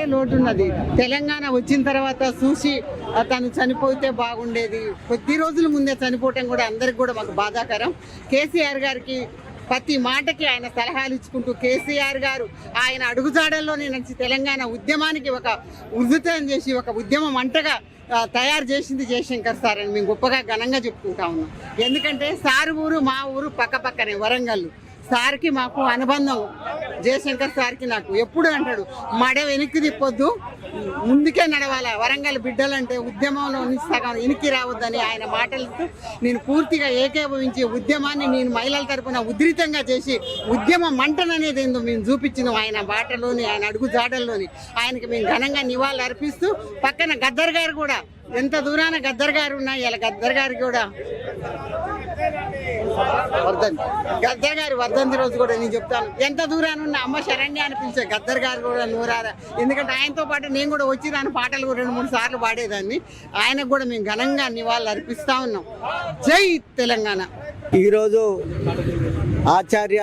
ఒకటే లోటు ఉన్నది తెలంగాణ వచ్చిన తర్వాత చూసి తను చనిపోతే బాగుండేది. కొద్ది రోజుల ముందే చనిపోవటం కూడా అందరికి కూడా మాకు బాధాకరం. కేసీఆర్ గారికి ప్రతి మాటకి ఆయన సలహాలు ఇచ్చుకుంటూ కేసీఆర్ గారు ఆయన అడుగుజాడల్లోనే నడిచి తెలంగాణ ఉద్యమానికి ఒక ఉధృతం చేసి ఒక ఉద్యమం అంటగా తయారు చేసింది జయశంకర్ సార్ అని మేము గొప్పగా ఘనంగా చెప్పుకుంటా ఉన్నాం. ఎందుకంటే సార్ ఊరు మా ఊరు పక్క పక్కనే వరంగల్ సార్కి మాకు అనుబంధం. జయశంకర్ సార్కి నాకు ఎప్పుడు అంటాడు మడ వెనక్కి తిప్పొద్దు ముందుకే నడవాల వరంగల్ బిడ్డలంటే ఉద్యమంలో సగం వెనక్కి రావద్దని ఆయన మాటలతో నేను పూర్తిగా ఏకీభవించి ఉద్యమాన్ని నేను మహిళల తరపున ఉధృతంగా చేసి ఉద్యమ మంటననేది ఏందో మేము చూపించినాం ఆయన బాటలోని ఆయన అడుగు జాడల్లోని. ఆయనకి మేము ఘనంగా నివాళులు అర్పిస్తూ పక్కన గద్దర్ గారు కూడా ఎంత దూరాన గద్దర్ గారు ఉన్నా ఇలా గద్దర్ గారు కూడా వర్ధంతి గద్దర్ గారి వర్ధంతి రోజు కూడా నేను చెప్తాను. ఎంత దూరాన ఉన్న అమ్మ శరణ్య అనిపించే గద్దర్ గారు కూడా నూరారా. ఎందుకంటే ఆయనతో పాటు నేను కూడా వచ్చి దాని పాటలు కూడా రెండు మూడు సార్లు పాడేదాన్ని. ఆయనకు కూడా మేము ఘనంగా నివాళులు అర్పిస్తా ఉన్నాం. జై తెలంగాణ. ఈరోజు ఆచార్య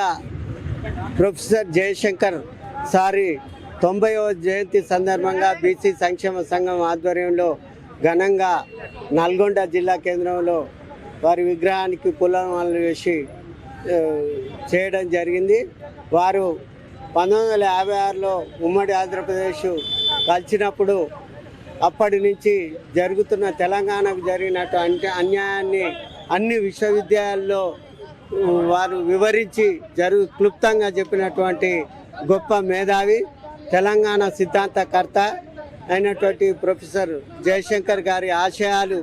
ప్రొఫెసర్ జయశంకర్ సారి తొంభైవ జయంతి సందర్భంగా బీసీ సంక్షేమ సంఘం ఆధ్వర్యంలో ఘనంగా నల్గొండ జిల్లా కేంద్రంలో వారి విగ్రహానికి పులమాలలు వేసి చేయడం జరిగింది. వారు పంతొమ్మిది వందల యాభై ఆరులో ఉమ్మడి ఆంధ్రప్రదేశ్ కలిసినప్పుడు అప్పటి నుంచి జరుగుతున్న తెలంగాణకు జరిగినట్టు అన్యాయాన్ని అన్ని విశ్వవిద్యాలయాల్లో వారు వివరించి జరుగు క్లుప్తంగా చెప్పినటువంటి గొప్ప మేధావి తెలంగాణ సిద్ధాంతకర్త అయినటువంటి ప్రొఫెసర్ జయశంకర్ గారి ఆశయాలు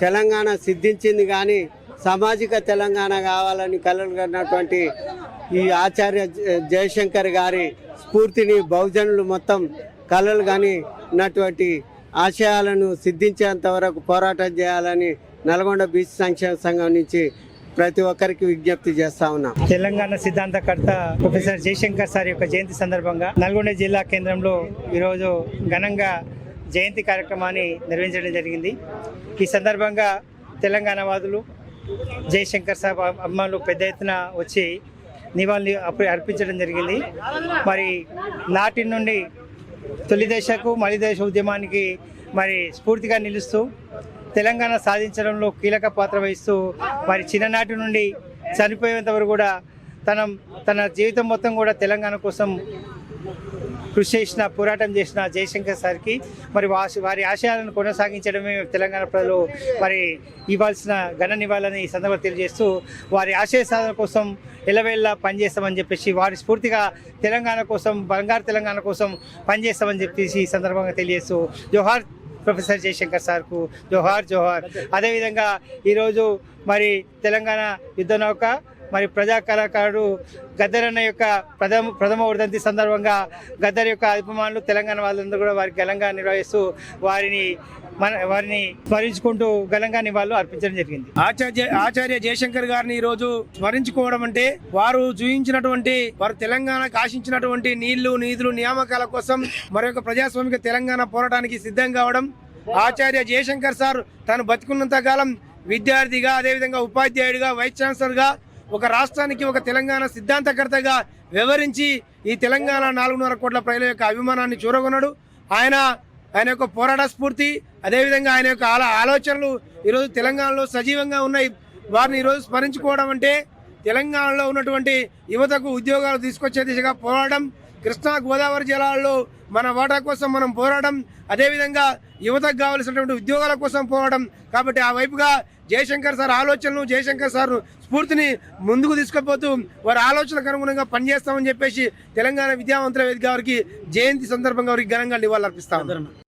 తెలంగాణ సిద్ధించింది కానీ సామాజిక తెలంగాణ కావాలని కలగన్నటువంటి ఈ ఆచార్య జయశంకర్ గారి స్ఫూర్తిని బహుజనులు మొత్తం కలలు కానీ ఉన్నటువంటి ఆశయాలను సిద్ధించేంత వరకు పోరాటం చేయాలని నల్గొండ బీచ్ సంక్షేమ సంఘం నుంచి ప్రతి ఒక్కరికి విజ్ఞప్తి చేస్తా ఉన్నాం. తెలంగాణ సిద్ధాంతకర్త ప్రొఫెసర్ జయశంకర్ సార్ యొక్క జయంతి సందర్భంగా నల్గొండ జిల్లా కేంద్రంలో ఈరోజు ఘనంగా జయంతి కార్యక్రమాన్ని నిర్వహించడం జరిగింది. ఈ సందర్భంగా తెలంగాణ వాదులు జయశంకర్ సాబ్ అమ్మలు పెద్ద ఎత్తున వచ్చి నివాళులు అర్పించడం జరిగింది. మరి నాటి నుండి తొలి దశకు మలి దేశ ఉద్యమానికి మరి స్ఫూర్తిగా నిలుస్తూ తెలంగాణ సాధించడంలో కీలక పాత్ర వహిస్తూ మరి చిన్ననాటి నుండి చనిపోయేంత వరకు కూడా తన తన జీవితం మొత్తం కూడా తెలంగాణ కోసం కృషి చేసిన పోరాటం చేసిన జయశంకర్ సార్కి మరి వారి ఆశయాలను కొనసాగించడమే తెలంగాణ ప్రజలు మరి ఇవ్వాల్సిన ఘన నివాళని ఈ సందర్భంగా తెలియజేస్తూ వారి ఆశయ సాధన కోసం ఎలవేళ్ళ పనిచేస్తామని చెప్పేసి వారి స్ఫూర్తిగా తెలంగాణ కోసం బంగారు తెలంగాణ కోసం పనిచేస్తామని చెప్పేసి ఈ సందర్భంగా తెలియజేస్తూ జోహార్ ప్రొఫెసర్ జయశంకర్ సార్కు జోహార్ జోహార్. అదేవిధంగా ఈరోజు మరి తెలంగాణ యుద్ధ నౌక మరి ప్రజా కళాకారుడు గద్దర్ యొక్క ప్రథమ ప్రథమ వర్ధంతి సందర్భంగా గద్దర్ యొక్క అభిమానులు తెలంగాణ వాళ్ళందరూ కూడా వారికి ఘనంగా నిర్వహిస్తూ వారిని మన వారిని స్మరించుకుంటూ ఘనంగా నివాళులు అర్పించడం జరిగింది. ఆచార్య ఆచార్య జయశంకర్ గారిని ఈ రోజు స్మరించుకోవడం అంటే వారు చూపించినటువంటి వారు తెలంగాణకు ఆశించినటువంటి నీళ్ళు నిధులు నియామకాల కోసం మరొక ప్రజాస్వామిక తెలంగాణ పోరాటానికి సిద్ధం కావడం ఆచార్య జయశంకర్ సార్ తాను బతికున్నంత కాలం విద్యార్థిగా అదేవిధంగా ఉపాధ్యాయుడిగా వైస్ ఛాన్సలర్గా ఒక రాష్ట్రానికి ఒక తెలంగాణ సిద్ధాంతకర్తగా వివరించి ఈ తెలంగాణ నాలుగున్నర కోట్ల ప్రజల యొక్క అభిమానాన్ని చూరగొన్నాడు. ఆయన ఆయన యొక్క పోరాట స్ఫూర్తి అదేవిధంగా ఆయన యొక్క ఆలో ఆలోచనలు ఈరోజు తెలంగాణలో సజీవంగా ఉన్నాయి. వారిని ఈరోజు స్మరించుకోవడం అంటే తెలంగాణలో ఉన్నటువంటి యువతకు ఉద్యోగాలు తీసుకొచ్చే దిశగా పోరాటం కృష్ణా గోదావరి జిల్లాల్లో మన వాటా కోసం మనం పోరాటం అదేవిధంగా యువతకు కావలసినటువంటి ఉద్యోగాల కోసం పోరాటం. కాబట్టి ఆ వైపుగా జయశంకర్ సార్ ఆలోచనలు జయశంకర్ సార్ స్ఫూర్తిని ముందుకు తీసుకుపోతూ వారి ఆలోచనకు అనుగుణంగా పనిచేస్తామని చెప్పేసి తెలంగాణ విద్యావంతుల వేదిక గారికి జయంతి సందర్భంగా వారికి ఘనంగా నివాళులు అర్పిస్తాం